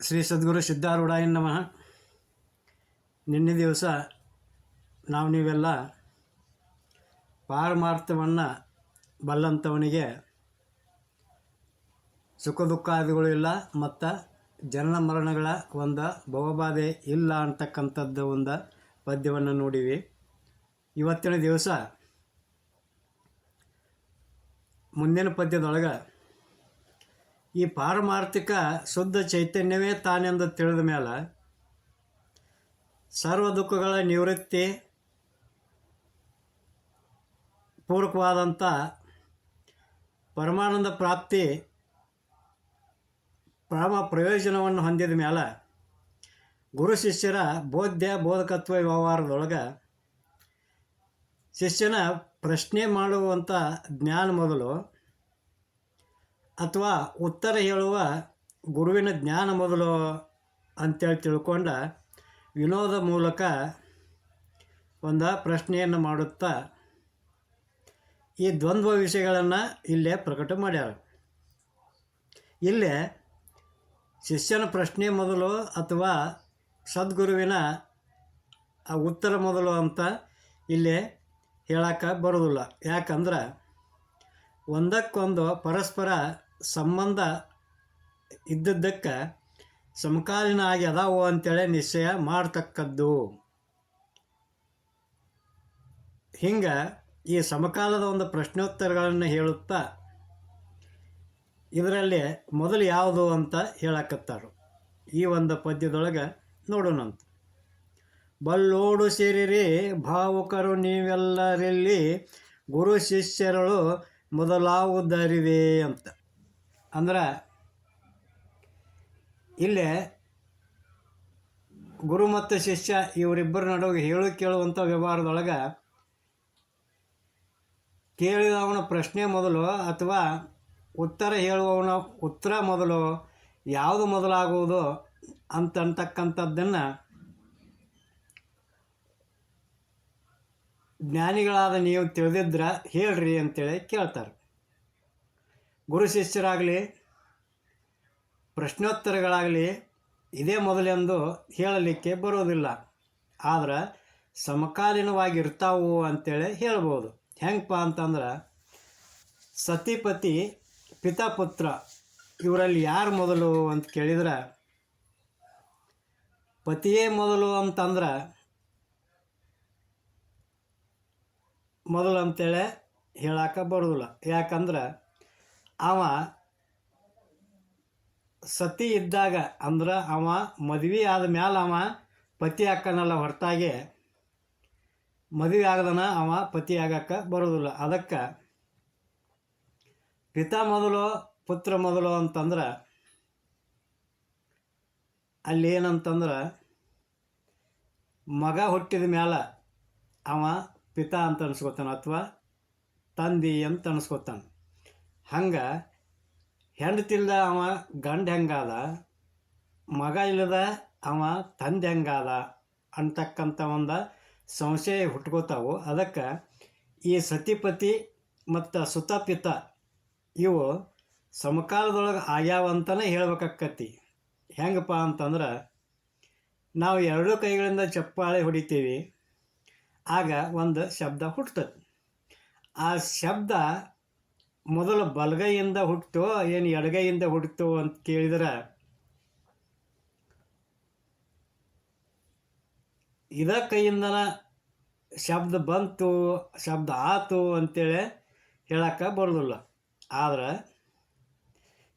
ಶ್ರೀ ಸದ್ಗುರು ಸಿದ್ಧಾರೂಢಾಯ ನಮಃ. ನಿನ್ನೆ ದಿವಸ ನಾವು ನೀವೆಲ್ಲ ಪಾರಮಾರ್ಥವನ್ನು ಬಲ್ಲಂಥವನಿಗೆ ಸುಖ ದುಃಖಾದಿಗಳು ಇಲ್ಲ, ಮತ್ತು ಜನನ ಮರಣಗಳ ಒಂದು, ಭವಬಾಧೆ ಇಲ್ಲ ಅಂತಕ್ಕಂಥದ್ದು ಒಂದು ಪದ್ಯವನ್ನು ನೋಡಿವಿ. ಇವತ್ತಿನ ದಿವಸ ಮುಂದಿನ ಪದ್ಯದೊಳಗೆ ಈ ಪಾರಮಾರ್ಥಿಕ ಶುದ್ಧ ಚೈತನ್ಯವೇ ತಾನೆಂದು ತಿಳಿದ ಮೇಲೆ ಸರ್ವ ದುಃಖಗಳ ನಿವೃತ್ತಿ ಪೂರ್ವಕವಾದಂಥ ಪರಮಾನಂದ ಪ್ರಾಪ್ತಿ ಪರಮ ಪ್ರಯೋಜನವನ್ನು ಹೊಂದಿದ ಮೇಲೆ ಗುರು ಶಿಷ್ಯರ ಬೋಧ್ಯ ಬೋಧಕತ್ವ ವ್ಯವಹಾರದೊಳಗೆ ಶಿಷ್ಯನ ಪ್ರಶ್ನೆ ಮಾಡುವಂಥ ಜ್ಞಾನ ಮೊದಲು ಅಥವಾ ಉತ್ತರ ಹೇಳುವ ಗುರುವಿನ ಜ್ಞಾನ ಮೊದಲು ಅಂತೇಳಿ ತಿಳ್ಕೊಂಡ ವಿನೋದ ಮೂಲಕ ಒಂದು ಪ್ರಶ್ನೆಯನ್ನು ಮಾಡುತ್ತಾ ಈ ದ್ವಂದ್ವ ವಿಷಯಗಳನ್ನು ಇಲ್ಲೇ ಪ್ರಕಟ ಮಾಡ್ಯಾರ. ಇಲ್ಲೇ ಶಿಷ್ಯನ ಪ್ರಶ್ನೆ ಮೊದಲು ಅಥವಾ ಸದ್ಗುರುವಿನ ಆ ಉತ್ತರ ಮೊದಲು ಅಂತ ಇಲ್ಲಿ ಹೇಳಕ್ಕೆ ಬರೋದಿಲ್ಲ. ಯಾಕಂದ್ರೆ ಒಂದಕ್ಕೊಂದು ಪರಸ್ಪರ ಸಂಬಂಧ ಇದ್ದದ್ದಕ್ಕೆ ಸಮಕಾಲೀನ ಆಗಿ ಅದಾವು ಅಂತೇಳಿ ನಿಶ್ಚಯ ಮಾಡ್ತಕ್ಕದ್ದು. ಹಿಂಗೆ ಈ ಸಮಕಾಲದ ಒಂದು ಪ್ರಶ್ನೋತ್ತರಗಳನ್ನು ಹೇಳುತ್ತಾ ಇದರಲ್ಲಿ ಮೊದಲು ಯಾವುದು ಅಂತ ಹೇಳಕತ್ತಾರು. ಈ ಒಂದು ಪದ್ಯದೊಳಗೆ ನೋಡೋಣಂತ. ಬಲ್ಲೋಡು ಸೇರಿರಿ ಭಾವುಕರು ನೀವೆಲ್ಲರಲ್ಲಿ ಗುರು ಶಿಷ್ಯರಳು ಮೊದಲಾವುದರಿವೆ ಅಂತ. ಅಂದ್ರೆ ಇಲ್ಲೇ ಗುರು ಮತ್ತು ಶಿಷ್ಯ ಇವರಿಬ್ಬರ ನಡುವೆ ಹೇಳು ಕೇಳುವಂಥ ವ್ಯವಹಾರದೊಳಗೆ ಕೇಳಿದವನ ಪ್ರಶ್ನೆ ಮೊದಲು ಅಥವಾ ಉತ್ತರ ಹೇಳುವವನ ಉತ್ತರ ಮೊದಲು ಯಾವುದು ಮೊದಲಾಗುವುದು ಅಂತ ಅಂತಕ್ಕಂಥದ್ದನ್ನು ಜ್ಞಾನಿಗಳಾದ ನೀವು ತಿಳಿದಿದ್ರೆ ಹೇಳ್ರಿ ಅಂತೇಳಿ ಕೇಳ್ತಾರೆ. ಗುರು ಶಿಷ್ಯರಾಗಲಿ, ಪ್ರಶ್ನೋತ್ತರಗಳಾಗಲಿ, ಇದೇ ಮೊದಲೆಂದು ಹೇಳಲಿಕ್ಕೆ ಬರೋದಿಲ್ಲ. ಆದ್ರೆ ಸಮಕಾಲೀನವಾಗಿರ್ತಾವು ಅಂತೇಳಿ ಹೇಳ್ಬೋದು. ಹೆಂಗಪ್ಪ ಅಂತಂದ್ರೆ, ಸತಿಪತಿ ಪಿತಾಪುತ್ರ, ಇವರಲ್ಲಿ ಯಾರು ಮೊದಲು ಅಂತ ಕೇಳಿದ್ರೆ, ಪತಿಯೇ ಮೊದಲು ಅಂತಂದ್ರೆ, ಮೊದಲು ಅಂತೇಳಿ ಹೇಳಕ್ಕೆ ಬರೋದಿಲ್ಲ. ಯಾಕಂದ್ರೆ ಅವ ಸತಿ ಇದ್ದಾಗ ಅಂದ್ರೆ ಅವ ಮದುವೆ ಆದ ಮ್ಯಾಲೆ ಅವ ಪತಿ ಹಾಕನಲ್ಲ ಹೊರತಾಗಿ ಮದುವೆ ಆಗದನ ಅವ ಪತಿ ಆಗಕ್ಕೆ ಬರೋದಿಲ್ಲ. ಅದಕ್ಕೆ ಪಿತಾ ಮೊದಲು ಪುತ್ರ ಮೊದಲು ಅಂತಂದ್ರೆ ಅಲ್ಲಿ ಏನಂತಂದ್ರೆ ಮಗ ಹುಟ್ಟಿದ ಮೇಲೆ ಅವ ಪಿತಾ ಅಂತ ಅನ್ಸ್ಕೊತಾನೆ ಅಥವಾ ತಂದಿ ಅಂತ ಅನ್ಸ್ಕೊತಾನೆ. ಹಂಗೆ ಹೆಂಡತಿಲ್ದ ಅವ ಗಂಡ ಹೆಂಗಾದ, ಮಗ ಇಲ್ಲದ ಅವ ತಂದೆ ಹೆಂಗಾದ ಅಂತಕ್ಕಂಥ ಒಂದು ಸಂಶಯ ಹುಟ್ಕೋತಾವು. ಅದಕ್ಕೆ ಈ ಸತಿಪತಿ ಮತ್ತು ಸುತಪಿತ ಇವು ಸಮಕಾಲದೊಳಗೆ ಆಗ್ಯಾವ ಅಂತಲೇ ಹೇಳ್ಬೇಕಾಕತಿ ಹೆಂಗಪ್ಪ ಅಂತಂದ್ರೆ ನಾವು ಎರಡೂ ಕೈಗಳಿಂದ ಚಪ್ಪಾಳೆ ಹೊಡಿತೀವಿ, ಆಗ ಒಂದು ಶಬ್ದ ಹುಟ್ಟುತ್ತದೆ ಆ ಶಬ್ದ ಮೊದಲು ಬಲಗೈಯಿಂದ ಹುಟ್ಟಿತು ಏನು ಎಡಗೈಯಿಂದ ಹುಟ್ಟಿತು ಅಂತ ಕೇಳಿದರೆ, ಇದ ಕೈಯಿಂದನ ಶಬ್ದ ಬಂತು, ಶಬ್ದ ಆತು ಅಂತೇಳಿ ಹೇಳಕ್ಕೆ ಬರೋದಿಲ್ಲ. ಆದ್ರೆ,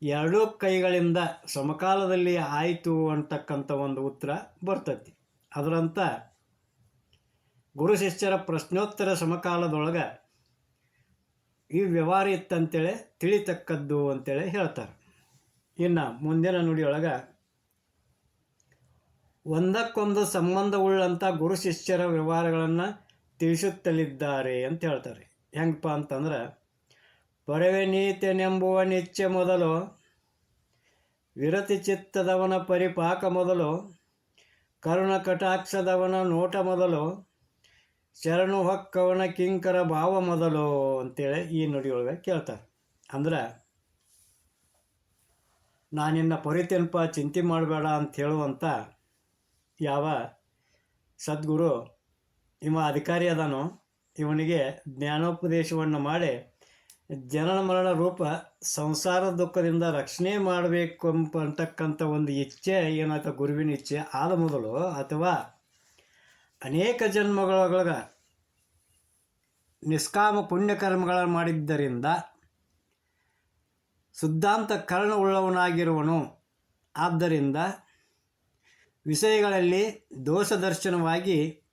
ಎರಡೂ ಕೈಗಳಿಂದ ಸಮಕಾಲದಲ್ಲಿ ಆಯಿತು ಅಂತಕ್ಕಂಥ ಒಂದು ಉತ್ತರ ಬರ್ತೈತಿ. ಅದರಂತ ಗುರು ಶಿಷ್ಯರ ಪ್ರಶ್ನೋತ್ತರ ಸಮಕಾಲದೊಳಗೆ ಈ ವ್ಯವಹಾರ ಇತ್ತಂತೇಳಿ ತಿಳಿತಕ್ಕದ್ದು ಅಂತೇಳಿ ಹೇಳ್ತಾರೆ. ಇನ್ನು ಮುಂದಿನ ನುಡಿಯೊಳಗೆ, ಒಂದಕ್ಕೊಂದು ಸಂಬಂಧವುಳ್ಳಂಥ ಗುರು ಶಿಷ್ಯರ ವ್ಯವಹಾರಗಳನ್ನು ತಿಳಿಸುತ್ತಲಿದ್ದಾರೆ ಅಂತ ಹೇಳ್ತಾರೆ. ಹೆಂಗಪ್ಪ ಅಂತಂದ್ರೆ ಪರವೆ ನೀತೆನೆಂಬುವ ನಿಚ್ಚೆ ಮೊದಲು, ವಿರತಿ ಚಿತ್ತದವನ ಪರಿಪಾಕ ಮೊದಲು, ಕರುಣ ಕಟಾಕ್ಷದವನ ನೋಟ ಮೊದಲು ಶರಣು ಹೊಕ್ಕವನ ಕಿಂಕರ ಭಾವ ಮೊದಲು ಅಂತೇಳಿ ಈ ನುಡಿಯೊಳಗೆ ಕೇಳ್ತಾರೆ. ಅಂದ್ರೆ ನಾನಿನ್ನ ಪರಿತೆನಪ ಚಿಂತೆ ಮಾಡಬೇಡ ಅಂತ ಹೇಳುವಂಥ ಯಾವ ಸದ್ಗುರು ಇವ ಅಧಿಕಾರಿ ಅದಾನೋ, ಇವನಿಗೆ ಜ್ಞಾನೋಪದೇಶವನ್ನು ಮಾಡಿ ಜನನ ಮರಣ ರೂಪ ಸಂಸಾರ ದುಃಖದಿಂದ ರಕ್ಷಣೆ ಮಾಡಬೇಕು ಅಂತಕ್ಕಂಥ ಒಂದು ಇಚ್ಛೆ, ಏನಾಯ್ತು ಗುರುವಿನ ಇಚ್ಛೆ ಆದ ಮೊದಲು, ಅಥವಾ ಅನೇಕ ಜನ್ಮಗಳೊಳಗ ನಿಷ್ಕಾಮ ಪುಣ್ಯಕರ್ಮಗಳನ್ನು ಮಾಡಿದ್ದರಿಂದ ಶುದ್ಧಾಂತ ಕರ್ಣವುಳ್ಳವನಾಗಿರುವನು. ಆದ್ದರಿಂದ ವಿಷಯಗಳಲ್ಲಿ ದೋಷ ದರ್ಶನವಾಗಿ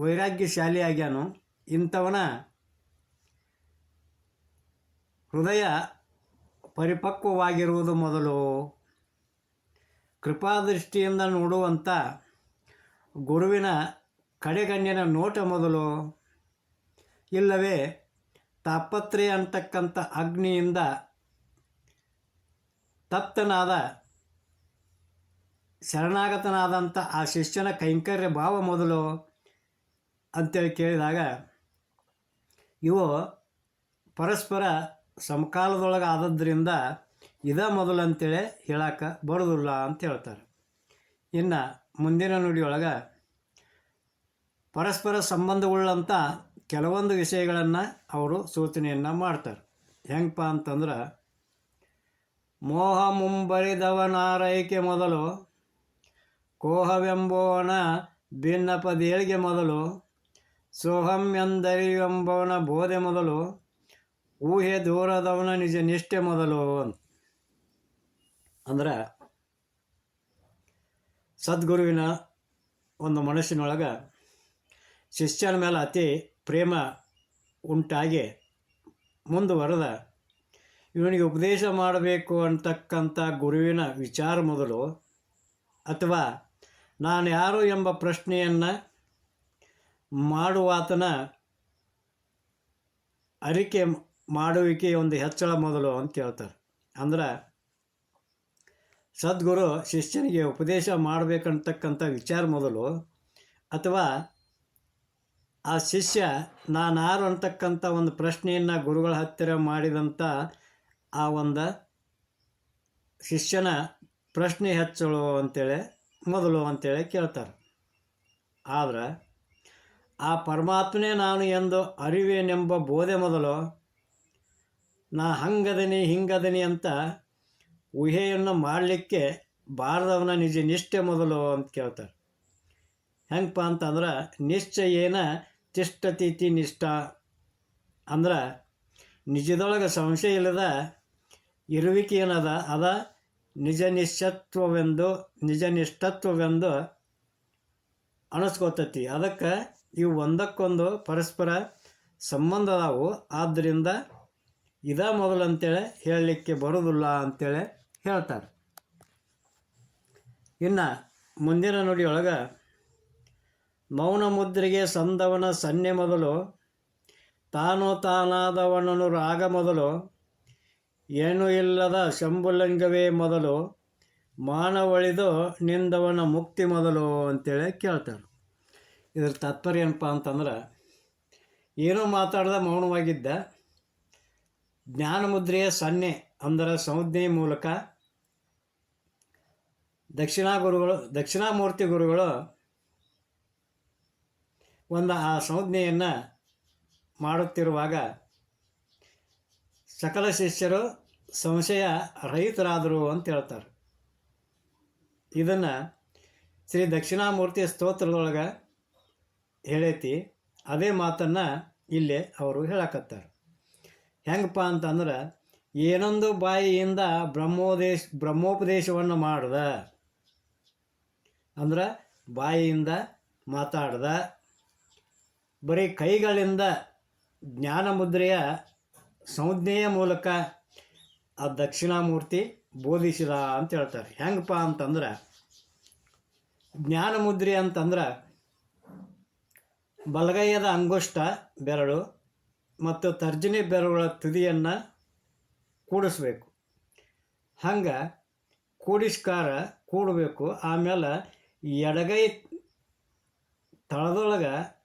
ವೈರಾಗ್ಯಶಾಲಿಯಾಗ್ಯಾನು. ಇಂಥವನ ಹೃದಯ ಪರಿಪಕ್ವವಾಗಿರುವುದು ಮೊದಲು. ಕೃಪಾದೃಷ್ಟಿಯಿಂದ ನೋಡುವಂಥ ಗುರುವಿನ ಕಡೆಗಣ್ಯನ ನೋಟ ಮೊದಲು? ಇಲ್ಲವೇ ತಾಪತ್ರೆ ಅಂತಕ್ಕಂಥ ಅಗ್ನಿಯಿಂದ ತಪ್ತನಾದ, ಶರಣಾಗತನಾದಂಥ ಆ ಶಿಷ್ಯನ ಕೈಂಕರ್ಯ ಭಾವ ಮೊದಲು? ಅಂತೇಳಿ ಕೇಳಿದಾಗ, ಇವು ಪರಸ್ಪರ ಸಮಕಾಲದೊಳಗೆ ಆದದ್ರಿಂದ ಇದ ಮೊದಲು ಅಂತೇಳಿ ಹೇಳಕ್ಕೆ ಬರೋದಿಲ್ಲ ಅಂತ ಹೇಳ್ತಾರೆ. ಇನ್ನು ಮುಂದಿನ ನುಡಿಯೊಳಗೆ ಪರಸ್ಪರ ಸಂಬಂಧವುಳ್ಳಂಥ ಕೆಲವೊಂದು ವಿಷಯಗಳನ್ನು ಅವರು ಸೂಚನೆಯನ್ನು ಮಾಡ್ತಾರೆ. ಹೆಂಗಪ್ಪ ಅಂತಂದ್ರೆ, ಮೋಹ ಮುಂಬರಿದವನಾರೈಕೆ ಮೊದಲು, ಕೋಹವೆಂಬುವನ ಭಿನ್ನಪದೇಳಿಗೆ ಮೊದಲು, ಸೋಹಂ ಎಂದರಿವೆಂಬವನ ಬೋಧೆ ಮೊದಲು, ಊಹೆ ದೂರದವನ ನಿಜ ನಿಷ್ಠೆ ಮೊದಲು ಅಂತ. ಅಂದ್ರೆ, ಸದ್ಗುರುವಿನ ಒಂದು ಮನಸ್ಸಿನೊಳಗೆ ಶಿಷ್ಯನ ಮೇಲೆ ಅತಿ ಪ್ರೇಮ ಉಂಟಾಗಿ ಮುಂದುವರೆದ, ಇವನಿಗೆ ಉಪದೇಶ ಮಾಡಬೇಕು ಅಂತಕ್ಕಂಥ ಗುರುವಿನ ವಿಚಾರ ಮೊದಲು, ಅಥವಾ ನಾನು ಯಾರು ಎಂಬ ಪ್ರಶ್ನೆಯನ್ನು ಮಾಡುವಾತನ ಅರಿಕೆ ಮಾಡುವಿಕೆ ಒಂದು ಹೆಚ್ಚಳ ಮೊದಲು ಅಂತ ಹೇಳ್ತಾರೆ. ಅಂದ್ರೆ, ಸದ್ಗುರು ಶಿಷ್ಯನಿಗೆ ಉಪದೇಶ ಮಾಡಬೇಕಂತಕ್ಕಂಥ ವಿಚಾರ ಮೊದಲು, ಅಥವಾ ಆ ಶಿಷ್ಯ ನಾನಾರು ಅಂತಕ್ಕಂಥ ಒಂದು ಪ್ರಶ್ನೆಯನ್ನು ಗುರುಗಳ ಹತ್ತಿರ ಮಾಡಿದಂಥ ಆ ಒಂದು ಶಿಷ್ಯನ ಪ್ರಶ್ನೆ ಹೆಚ್ಚಳು ಅಂತೇಳಿ, ಮೊದಲು ಅಂತೇಳಿ ಕೇಳ್ತಾರೆ. ಆದ್ರೆ, ಆ ಪರಮಾತ್ಮನೇ ನಾನು ಎಂದು ಅರಿವೇನೆಂಬ ಬೋಧೆ ಮೊದಲು, ನಾ ಹಂಗದನಿ, ಹಿಂಗದನಿ ಅಂತ ಊಹೆಯನ್ನು ಮಾಡಲಿಕ್ಕೆ ಬಾರದವನ ನಿಜ ನಿಷ್ಠೆ ಮೊದಲು ಅಂತ ಕೇಳ್ತಾರೆ. ಹೆಂಗಪ್ಪ ಅಂತಂದ್ರೆ, ನಿಶ್ಚಯೇನ ತಿಷ್ಠತೀತಿ ನಿಷ್ಠ. ಅಂದ್ರೆ ನಿಜದೊಳಗೆ ಸಂಶಯ ಇಲ್ಲದ ಇರುವಿಕೆ ಏನದ? ಅದ ನಿಜ ನಿಶ್ಚತ್ವವೆಂದು, ನಿಜ ನಿಷ್ಠತ್ವವೆಂದು ಅನಿಸ್ಕೋತತಿ. ಅದಕ್ಕೆ ಇವು ಒಂದಕ್ಕೊಂದು ಪರಸ್ಪರ ಸಂಬಂಧ ಅದಾವು. ಆದ್ದರಿಂದ ಇದ ಮೊದಲು ಅಂತೇಳಿ ಹೇಳಲಿಕ್ಕೆ ಬರೋದಿಲ್ಲ ಅಂತೇಳಿ ಹೇಳ್ತಾರೆ. ಇನ್ನು ಮುಂದಿನ ನುಡಿಯೊಳಗೆ ಮೌನ ಮುದ್ರೆಗೆ ಸಂದವನ ಸನ್ನೆ ಮೊದಲು, ತಾನು ತಾನಾದವನನು ರಾಗ ಮೊದಲು, ಏನೂ ಇಲ್ಲದ ಶಂಭುಲಿಂಗವೇ ಮೊದಲು, ಮಾನವಳಿದು ನಿಂದವನ ಮುಕ್ತಿ ಮೊದಲು ಅಂತೇಳಿ ಕೇಳ್ತಾರೆ. ಇದ್ರ ತಾತ್ಪರ್ಯ ಏನಪ್ಪ ಅಂತಂದ್ರೆ, ಏನೂ ಮಾತಾಡ್ದ ಮೌನವಾಗಿದ್ದ ಜ್ಞಾನ ಮುದ್ರೆಯ ಸನ್ನೆ ಅಂದರೆ ಸಂಜ್ಞೆ ಮೂಲಕ ದಕ್ಷಿಣಾ ಗುರುಗಳು, ದಕ್ಷಿಣಾಮೂರ್ತಿ ಗುರುಗಳು ಒಂದು ಆ ಸಂಜ್ಞೆಯನ್ನು ಮಾಡುತ್ತಿರುವಾಗ ಸಕಲ ಶಿಷ್ಯರು ಸಂಶಯ ರಹಿತರಾದರು ಅಂತ ಹೇಳ್ತಾರೆ. ಇದನ್ನು ಶ್ರೀ ದಕ್ಷಿಣಾಮೂರ್ತಿ ಸ್ತೋತ್ರದೊಳಗೆ ಹೇಳೈತಿ. ಅದೇ ಮಾತನ್ನು ಇಲ್ಲಿ ಅವರು ಹೇಳಕತ್ತಾರೆ. ಹೆಂಗಪ್ಪ ಅಂತಂದ್ರೆ, ಏನೊಂದು ಬಾಯಿಯಿಂದ ಬ್ರಹ್ಮೋದೇಶ, ಬ್ರಹ್ಮೋಪದೇಶವನ್ನು ಮಾಡ್ದ, ಅಂದ್ರೆ ಬಾಯಿಯಿಂದ ಮಾತಾಡ್ದ ಬರೀ ಕೈಗಳಿಂದ ಜ್ಞಾನ ಮುದ್ರೆಯ ಸಂಜ್ಞೆಯ ಮೂಲಕ ಆ ದಕ್ಷಿಣಾಮೂರ್ತಿ ಬೋಧಿಸಿದ ಅಂತ ಹೇಳ್ತಾರೆ. ಹೆಂಗಪ್ಪ ಅಂತಂದ್ರೆ, ಜ್ಞಾನ ಮುದ್ರೆ ಅಂತಂದ್ರೆ ಬಲಗೈಯದ ಅಂಗುಷ್ಟ ಬೆರಳು ಮತ್ತು ತರ್ಜನಿ ಬೆರಳುಗಳ ತುದಿಯನ್ನು ಕೂಡಿಸ್ಬೇಕು. ಹಂಗೆ ಕೂಡಿಸ್ಕಾರ ಕೂಡಬೇಕು. ಆಮೇಲೆ ಎಡಗೈ ತಳದೊಳಗೆ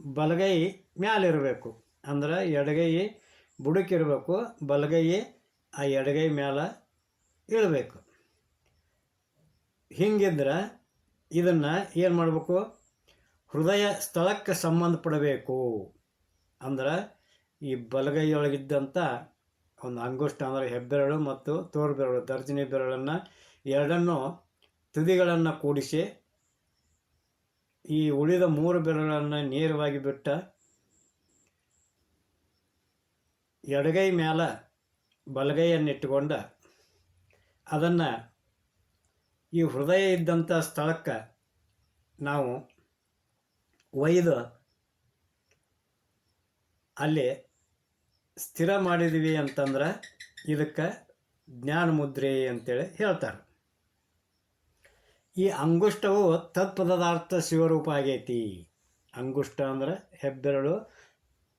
ಬಲಗೈ ಮ್ಯಾಲಿರಬೇಕು. ಅಂದ್ರೆ ಎಡಗೈ ಬುಡಕ್ಕಿರಬೇಕು ಬಲಗೈ ಆ ಎಡಗೈ ಮ್ಯಾಲ ಇಳಬೇಕು. ಹಿಂಗಿದ್ರೆ ಇದನ್ನು ಏನು ಮಾಡಬೇಕು? ಹೃದಯ ಸ್ಥಳಕ್ಕೆ ಸಂಬಂಧಪಡಬೇಕು. ಅಂದ್ರೆ ಈ ಬಲಗೈಯೊಳಗಿದ್ದಂಥ ಒಂದು ಅಂಗುಷ್ಟ ಅಂದರೆ ಹೆಬ್ಬೆರಳು ಮತ್ತು ತೋರ್ಬೆರಳು, ದರ್ಜನಿ ಬೆರಳನ್ನು ಎರಡನ್ನೂ ತುದಿಗಳನ್ನು ಕೂಡಿಸಿ ಈ ಉಳಿದ ಮೂರು ಬೆರಳನ್ನು ನೇರವಾಗಿ ಬಿಟ್ಟ ಎಡಗೈ ಮ್ಯಾಲ ಬಲಗೈಯನ್ನಿಟ್ಟುಕೊಂಡ ಅದನ್ನು ಈ ಹೃದಯ ಇದ್ದಂಥ ಸ್ಥಳಕ್ಕೆ ನಾವು ಒಯ್ದು ಅಲ್ಲಿ ಸ್ಥಿರ ಮಾಡಿದ್ವಿ ಅಂತಂದ್ರೆ ಇದಕ್ಕೆ ಜ್ಞಾನ ಮುದ್ರೆ ಅಂತೇಳಿ ಹೇಳ್ತಾರೆ. ಈ ಅಂಗುಷ್ಟವು ತತ್ಪದಾರ್ಥ ಶಿವರೂಪ ಆಗೈತಿ ಅಂಗುಷ್ಟ ಅಂದ್ರೆ ಹೆಬ್ಬೆರಳು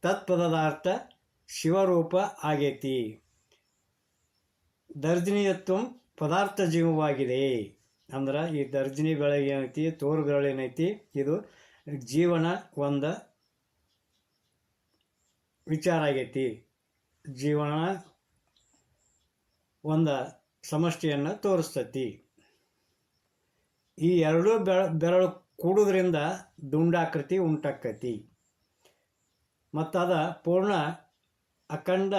ತತ್ಪದಾರ್ಥ ಶಿವರೂಪ ಆಗೈತಿ. ದರ್ಜನೀಯತ್ವ ಪದಾರ್ಥ ಜೀವವಾಗಿದೆ. ಅಂದ್ರೆ ಈ ದರ್ಜನಿ ಬೆಳಗ್ಗೆ ಏನೈತಿ, ತೋರು ಏನೈತಿ, ಇದು ಜೀವನ ಒಂದು ವಿಚಾರ ಆಗೈತಿ. ಜೀವನ ಒಂದು ಸಮಷ್ಟಿಯನ್ನು ತೋರಿಸ್ತೈತಿ. ಈ ಎರಡೂ ಬೆಳ, ಬೆರಳು ಕೂಡೋದ್ರಿಂದ ದುಂಡಾಕೃತಿ ಉಂಟಾಕೈತಿ. ಮತ್ತು ಅದ ಪೂರ್ಣ ಅಖಂಡ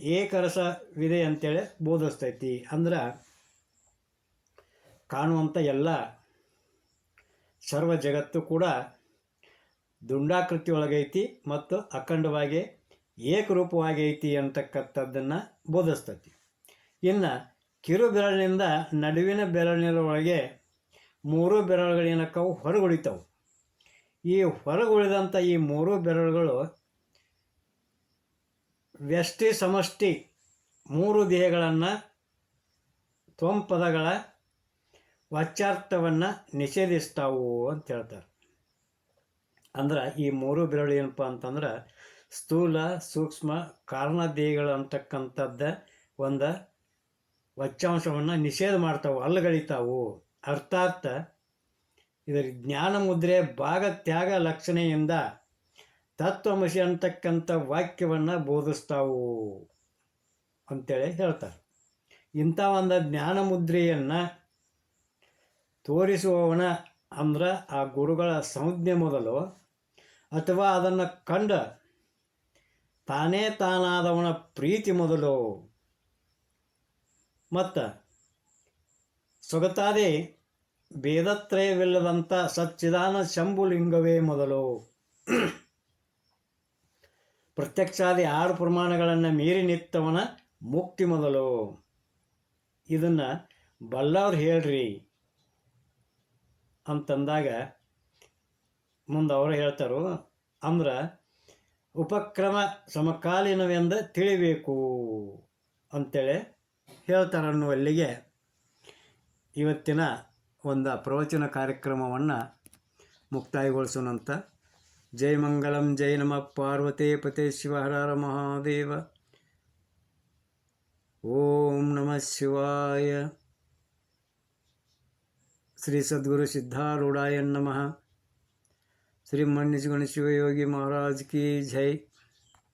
ಏಕರಸವಿದೆ ಅಂತೇಳಿ ಬೋಧಿಸ್ತೈತಿ. ಅಂದ್ರೆ ಕಾಣುವಂಥ ಎಲ್ಲ ಸರ್ವ ಜಗತ್ತು ಕೂಡ ದುಂಡಾಕೃತಿ ಒಳಗೈತಿ ಮತ್ತು ಅಖಂಡವಾಗಿ ಏಕರೂಪವಾಗಿ ಐತಿ ಅಂತಕ್ಕಂಥದ್ದನ್ನು ಬೋಧಿಸ್ತೈತಿ. ಇನ್ನು ಕಿರು ಬೆರಳಿನಿಂದ ನಡುವಿನ ಬೆರಳಿನ ಒಳಗೆ ಮೂರು ಬೆರಳುಗಳು ಏನಕ್ಕವು? ಹೊರಗುಳಿತಾವು. ಈ ಹೊರಗುಳಿದಂಥ ಈ ಮೂರು ಬೆರಳುಗಳು ವ್ಯಷ್ಟಿ ಸಮಷ್ಟಿ, ಮೂರು ದೇಹಗಳನ್ನು, ತ್ವಂಪದಗಳ ವಾಚ್ಯಾರ್ಥವನ್ನು ನಿಷೇಧಿಸ್ತಾವು ಅಂತ ಹೇಳ್ತಾರೆ. ಅಂದ್ರೆ ಈ ಮೂರು ಬೆರಳು ಏನಪ್ಪ ಅಂತಂದ್ರೆ ಸ್ಥೂಲ, ಸೂಕ್ಷ್ಮ, ಕಾರಣ ದೇಹಗಳು ಅಂತಕ್ಕಂಥದ್ದ ಒಂದು ವಚ್ಚಾಂಶವನ್ನು ನಿಷೇಧ ಮಾಡ್ತಾವು, ಅಲ್ಲಗಳಿತಾವು. ಅರ್ಥಾತ್ ಇದರ ಜ್ಞಾನ ಮುದ್ರೆ ಭಾಗ ತ್ಯಾಗ ಲಕ್ಷಣೆಯಿಂದ ತತ್ವಮಸಿ ಅಂತಕ್ಕಂಥ ವಾಕ್ಯವನ್ನು ಬೋಧಿಸ್ತಾವು ಅಂತೇಳಿ ಹೇಳ್ತಾರೆ. ಇಂಥ ಒಂದು ಜ್ಞಾನ ಮುದ್ರೆಯನ್ನು ತೋರಿಸುವವನ ಅಂದ್ರೆ ಆ ಗುರುಗಳ ಸಂಜ್ಞೆ ಮೊದಲು ಅಥವಾ ಅದನ್ನು ಕಂಡ ತಾನೇ ತಾನಾದವನ ಪ್ರೀತಿ ಮೊದಲು. ಮತ್ತು ಸೊಗತಾದೆ, ಭೇದತ್ರಯವಿಲ್ಲದಂಥ ಸಚ್ಚಿದಾನ ಶಂಭುಲಿಂಗವೇ ಮೊದಲು. ಪ್ರತ್ಯಕ್ಷಾದಿ ಆರು ಪ್ರಮಾಣಗಳನ್ನು ಮೀರಿ ನಿತ್ತವನ ಮುಕ್ತಿ ಮೊದಲು. ಇದನ್ನು ಬಲ್ಲವ್ರು ಹೇಳ್ರಿ ಅಂತಂದಾಗ ಮುಂದೆ ಅವರು ಹೇಳ್ತಾರೋ, ಅಂದ್ರೆ ಉಪಕ್ರಮ ಸಮಕಾಲೀನವೆಂದು ತಿಳಿಬೇಕು ಅಂತೇಳಿ ಹೇಳ್ತಾರೆ ಅನ್ನುವಲ್ಲಿಗೆ ಇವತ್ತಿನ ಒಂದು ಪ್ರವಚನ ಕಾರ್ಯಕ್ರಮವನ್ನು ಮುಕ್ತಾಯಗೊಳಿಸೋಣಂತ ಜೈ ಮಂಗಳಂ ಜೈ ನಮ ಪಾರ್ವತಿ ಪತೆ ಶಿವಹರ ಮಹಾದೇವ ಓಂ ನಮಃ ಶಿವಾಯ ಶ್ರೀ ಸದ್ಗುರು ಸಿದ್ಧಾರೂಢಾಯ ನಮಃ श्री मन्य गण शिव योगी महाराज की जय